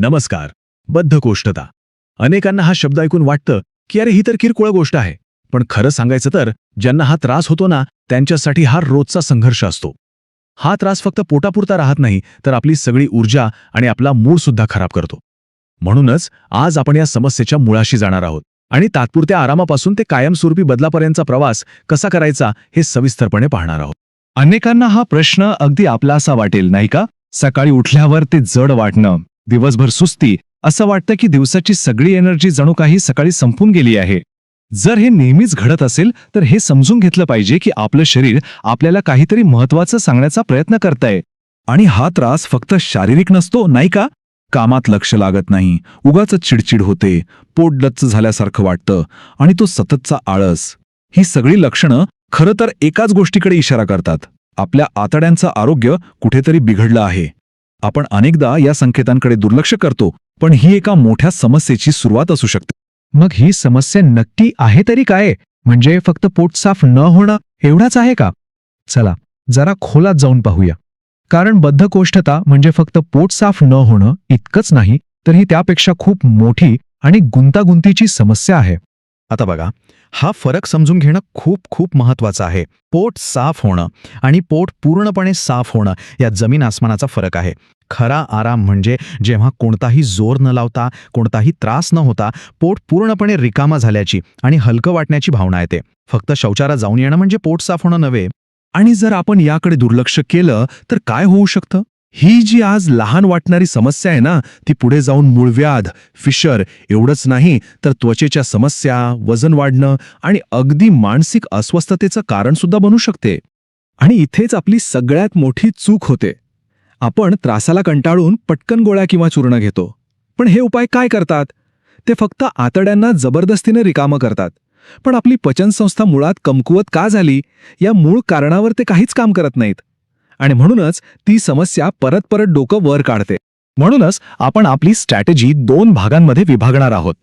नमस्कार. बद्धकोष्ठता. अनेकांना हा शब्द ऐकून वाटतं की अरे ही तर किरकोळ गोष्ट आहे. पण खरं सांगायचं तर ज्यांना हा त्रास होतो ना त्यांच्यासाठी हा रोजचा संघर्ष असतो. हा त्रास फक्त पोटापुरता राहत नाही तर आपली सगळी ऊर्जा आणि आपला मूडसुद्धा खराब करतो. म्हणूनच आज आपण या समस्येच्या मुळाशी जाणार आहोत. आणि तात्पुरत्या आरामापासून ते कायमस्वरूपी बदलापर्यंतचा प्रवास कसा करायचा हे सविस्तरपणे पाहणार आहोत. अनेकांना हा प्रश्न अगदी आपलासा वाटेल नाही का? सकाळी उठल्यावर ते जड वाटणं. दिवसभर सुस्ती असं वाटतं की दिवसाची सगळी एनर्जी जणू काही सकाळी संपून गेली आहे. जर हे नेहमीच घडत असेल तर हे समजून घेतलं पाहिजे की आपलं शरीर आपल्याला काहीतरी महत्वाचं सांगण्याचा प्रयत्न करतंय. आणि हा त्रास फक्त शारीरिक नसतो नाही का? कामात लक्ष लागत नाही उगाच चिडचिड होते पोट डच्च झाल्यासारखं वाटतं आणि तो सततचा आळस. ही सगळी लक्षणं खरं तर एकाच गोष्टीकडे इशारा करतात. आपल्या आतड्यांचं आरोग्य कुठेतरी बिघडलं आहे. आपण अनेकदा या संकेतांकडे दुर्लक्ष करतो पण ही एका मोठ्या समस्येची सुरुवात असू शकते. मग ही समस्या नक्की आहे तरी काय? म्हणजे फक्त पोट साफ न होणं एवढाच आहे का? चला जरा खोलात जाऊन पाहूया. कारण बद्धकोष्ठता म्हणजे फक्त पोट साफ न होणं इतकंच नाही तर ही त्यापेक्षा खूप मोठी आणि गुंतागुंतीची समस्या आहे. आता बघा हा फरक समजून घेणं खूप खूप महत्वाचं आहे. पोट साफ होणं आणि पोट पूर्णपणे साफ होणं यात जमीन आसमानाचा फरक आहे. खरा आराम म्हणजे जेव्हा कोणताही जोर न लावता कोणताही त्रास न होता पोट पूर्णपणे रिकामा झाल्याची आणि हलकं वाटण्याची भावना येते. फक्त शौचाला जाऊन येणं म्हणजे पोट साफ होणं नव्हे. आणि जर आपण याकडे दुर्लक्ष केलं तर काय होऊ शकतं? ही जी आज लहान वाटणारी समस्या आहे ना ती पुढे जाऊन मूळव्याध फिशर एवढंच नाही तर त्वचेच्या समस्या वजन वाढणं आणि अगदी मानसिक अस्वस्थतेचं कारण सुद्धा बनू शकते. आणि इथेच आपली सगळ्यात मोठी चूक होते. आपण त्रासाला कंटाळून पटकन गोळ्या किंवा चूर्ण घेतो. पण हे उपाय काय करतात? ते फक्त आतड्यांना जबरदस्तीने रिकामं करतात. पण आपली पचनसंस्था मुळात कमकुवत का झाली? या मूळ कारणावर ते काहीच काम करत नाहीत. आणि म्हणूनच ती समस्या परत परत डोकं वर काढते. म्हणूनच आपण आपली स्ट्रॅटेजी दोन भागांमध्ये विभागणार आहोत.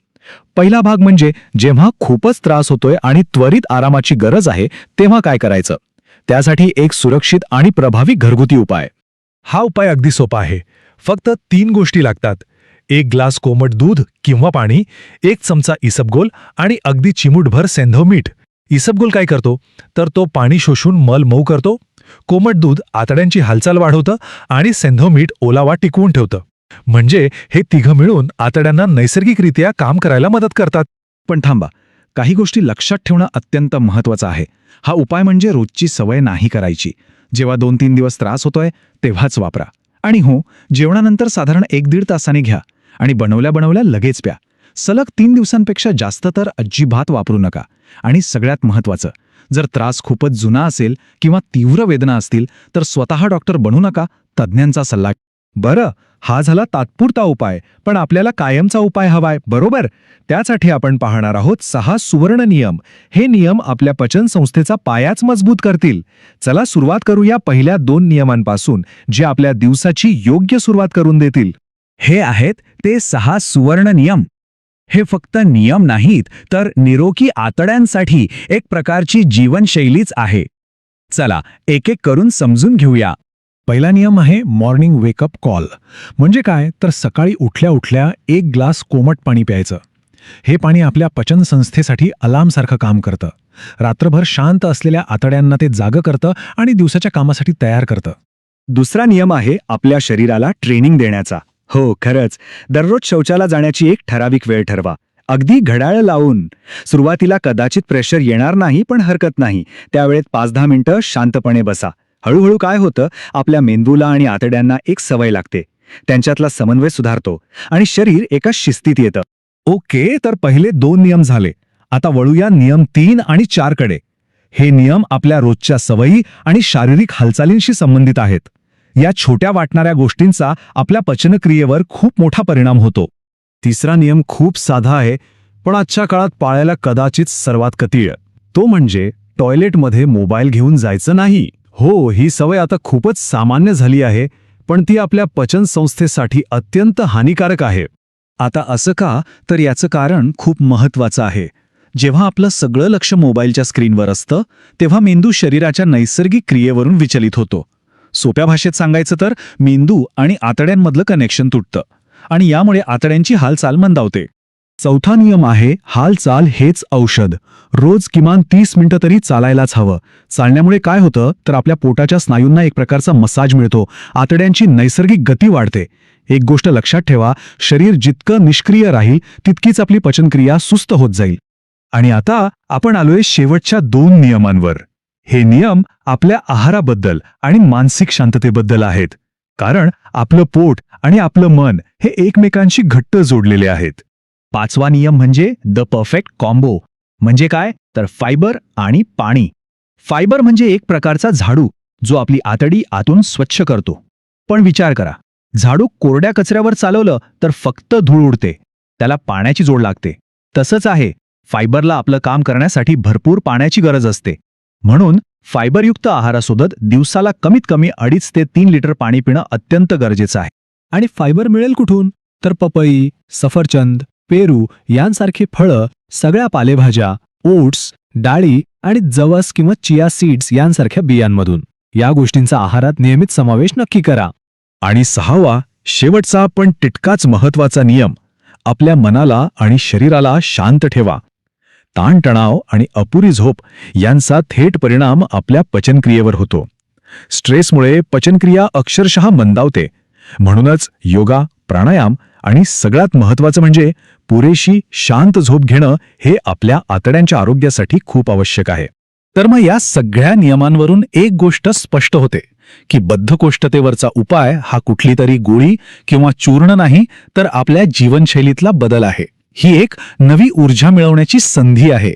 पहिला भाग म्हणजे जेव्हा खूपच त्रास होतोय आणि त्वरित आरामाची गरज आहे तेव्हा काय करायचं? त्यासाठी एक सुरक्षित आणि प्रभावी घरगुती उपाय. हा उपाय अगदी सोपा आहे. फक्त तीन गोष्टी लागतात. एक ग्लास कोमट दूध किंवा पाणी एक चमचा इसबगोल आणि अगदी चिमूटभर सेंधव मीठ. इसबगोल काय करतो? तर तो पाणी शोषून मल मऊ करतो कोमट दूध आतड्यांची हालचाल वाढवतं आणि सेंधो मीठ ओलावा टिकवून ठेवतं. म्हणजे हे तिघं मिळून आतड्यांना नैसर्गिकरित्या काम करायला मदत करतात. पण थांबा काही गोष्टी लक्षात ठेवणं अत्यंत महत्वाचं आहे. हा उपाय म्हणजे रोजची सवय नाही करायची. जेव्हा दोन तीन दिवस त्रास होतोय तेव्हाच वापरा. आणि हो जेवणानंतर साधारण एक दीड तासाने घ्या आणि बनवल्या बनवल्या लगेच प्या. सलग तीन दिवसांपेक्षा जास्त तर अजिबात वापरू नका. आणि सगळ्यात महत्वाचं जर त्रास खूपच जुना असेल किंवा तीव्र वेदना असतील तर स्वतः डॉक्टर बनू नका तज्ज्ञांचा सल्ला. बरं हा झाला तात्पुरता उपाय पण आपल्याला कायमचा उपाय हवाय बरोबर? त्यासाठी आपण पाहणार आहोत सहा सुवर्ण नियम. हे नियम आपल्या पचन संस्थेचा पायाच मजबूत करतील. चला सुरुवात करूया पहिल्या दोन नियमांपासून जे आपल्या दिवसाची योग्य सुरुवात करून देतील. हे आहेत ते सहा सुवर्ण नियम. हे फक्त नियम नाहीत तर निरोगी आतड्यांसाठी एक प्रकारची जीवनशैलीच आहे. चला एक एक करून समजून घेऊया. पहिला नियम आहे मॉर्निंग वेकअप कॉल म्हणजे काय? तर सकाळी उठल्या उठल्या एक ग्लास कोमट पाणी प्यायचं. हे पाणी आपल्या पचन संस्थेसाठी अलार्मसारखं काम करतं. रात्रभर शांत असलेल्या आतड्यांना ते जागं करतं आणि दिवसाच्या कामासाठी तयार करतं. दुसरा नियम आहे आपल्या शरीराला ट्रेनिंग देण्याचा. हो खरंच. दररोज शौचाला जाण्याची एक ठराविक वेळ ठरवा. अगदी घड्याळ लावून. सुरुवातीला कदाचित प्रेशर येणार नाही पण हरकत नाही. त्यावेळेत पाच दहा मिनिटं शांतपणे बसा. हळूहळू काय होतं? आपल्या मेंदूला आणि आतड्यांना एक सवय लागते. त्यांच्यातला समन्वय सुधारतो. आणि शरीर एका शिस्तीत येतं. ओके तर पहिले दोन नियम झाले. आता वळूया नियम तीन आणि चारकडे. हे नियम आपल्या रोजच्या सवयी आणि शारीरिक हालचालींशी संबंधित आहेत. या छोट्या वाटणाऱ्या गोष्टींचा आपल्या पचनक्रियेवर खूप मोठा परिणाम होतो. तिसरा नियम खूप साधा आहे पण आजच्या काळात पाळायला कदाचित सर्वात कतीळ. तो म्हणजे टॉयलेटमध्ये मोबाईल घेऊन जायचं नाही. हो ही सवय आता खूपच सामान्य झाली आहे पण ती आपल्या पचन संस्थेसाठी अत्यंत हानिकारक आहे. आता असं का? तर याचं कारण खूप महत्वाचं आहे. जेव्हा आपलं सगळं लक्ष मोबाईलच्या स्क्रीनवर असतं तेव्हा मेंदू शरीराच्या नैसर्गिक क्रियेवरून विचलित होतो. सोप्या भाषेत सांगायचं तर मेंदू आणि आतड्यांमधलं कनेक्शन तुटतं. आणि यामुळे आतड्यांची हालचाल मंदावते. चौथा नियम आहे हालचाल हेच औषध. रोज किमान तीस मिनिटं तरी चालायलाच हवं. चालण्यामुळे काय होतं तर आपल्या पोटाच्या स्नायूंना एक प्रकारचा मसाज मिळतो. आतड्यांची नैसर्गिक गती वाढते. एक गोष्ट लक्षात ठेवा शरीर जितकं निष्क्रिय राहील तितकीच आपली पचनक्रिया सुस्त होत जाईल. आणि आता आपण आलोय शेवटच्या दोन नियमांवर. हे नियम आपल्या आहाराबद्दल आणि मानसिक शांततेबद्दल आहेत. कारण आपलं पोट आणि आपलं मन हे एकमेकांशी घट्ट जोडलेले आहेत. पाचवा नियम म्हणजे द परफेक्ट कॉम्बो. म्हणजे काय? तर फायबर आणि पाणी. फायबर म्हणजे एक प्रकारचा झाडू जो आपली आतडी आतून स्वच्छ करतो. पण विचार करा. झाडू कोरड्या कचऱ्यावर चालवलं तर फक्त धूळ उडते. त्याला पाण्याची जोड लागते. तसंच आहे. फायबरला आपलं काम करण्यासाठी भरपूर पाण्याची गरज असते. म्हणून फायबरयुक्त आहारासोबत दिवसाला कमीत कमी अडीच ते तीन लिटर पाणी पिणं अत्यंत गरजेचं आहे. आणि फायबर मिळेल कुठून? तर पपई सफरचंद पेरू यांसारखी फळं सगळ्या पालेभाज्या ओट्स डाळी आणि जवस किंवा चिया सीड्स यांसारख्या बियांमधून. या गोष्टींचा आहारात नियमित समावेश नक्की करा. आणि सहावा शेवटचा पण तितकाच महत्त्वाचा नियम. आपल्या मनाला आणि शरीराला शांत ठेवा. ताणतणाव आणि अपुरी झोप यांचा थेट परिणाम आपल्या पचनक्रियेवर होतो. स्ट्रेसमुळे पचनक्रिया अक्षरशः मंदावते. म्हणूनच योगा प्राणायाम आणि सगळ्यात महत्वाचं म्हणजे पुरेशी शांत झोप घेणं हे आपल्या आतड्यांच्या आरोग्यासाठी खूप आवश्यक आहे. तर मग या सगळ्या नियमांवरून एक गोष्ट स्पष्ट होते की बद्धकोष्ठतेवरचा उपाय हा कुठली तरी गोळी किंवा चूर्ण नाही तर आपल्या जीवनशैलीतला बदल आहे. ही एक नवी ऊर्जा मिळवण्याची संधी आहे.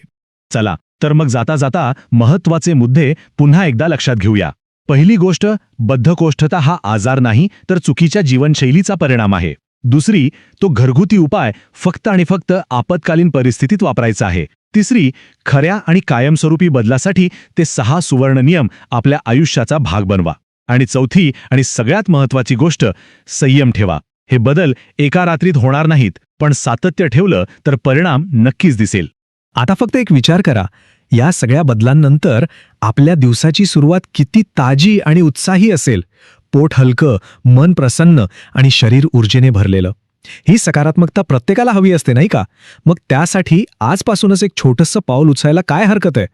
चला तर मग जाता जाता महत्त्वाचे मुद्दे पुन्हा एकदा लक्षात घेऊया. पहिली गोष्ट बद्धकोष्ठता हा आजार नाही तर चुकीच्या जीवनशैलीचा परिणाम आहे. दुसरी तो घरगुती उपाय फक्त आणि फक्त आपत्कालीन परिस्थितीत वापरायचा आहे. तिसरी खऱ्या आणि कायमस्वरूपी बदलासाठी ते सहा सुवर्ण नियम आपल्या आयुष्याचा भाग बनवा. आणि चौथी आणि सगळ्यात महत्वाची गोष्ट संयम ठेवा. हे बदल एका रात्रीत होणार नाहीत पण सातत्य ठेवलं तर परिणाम नक्कीच दिसेल. आता फक्त एक विचार करा या सगळ्या बदलांनंतर आपल्या दिवसाची सुरुवात किती ताजी आणि उत्साही असेल. पोट हलकं मन प्रसन्न आणि शरीर ऊर्जेने भरलेलं. ही सकारात्मकता प्रत्येकाला हवी असते नाही का? मग त्यासाठी आजपासूनच एक छोटंसं पाऊल उचलायला काय हरकत आहे?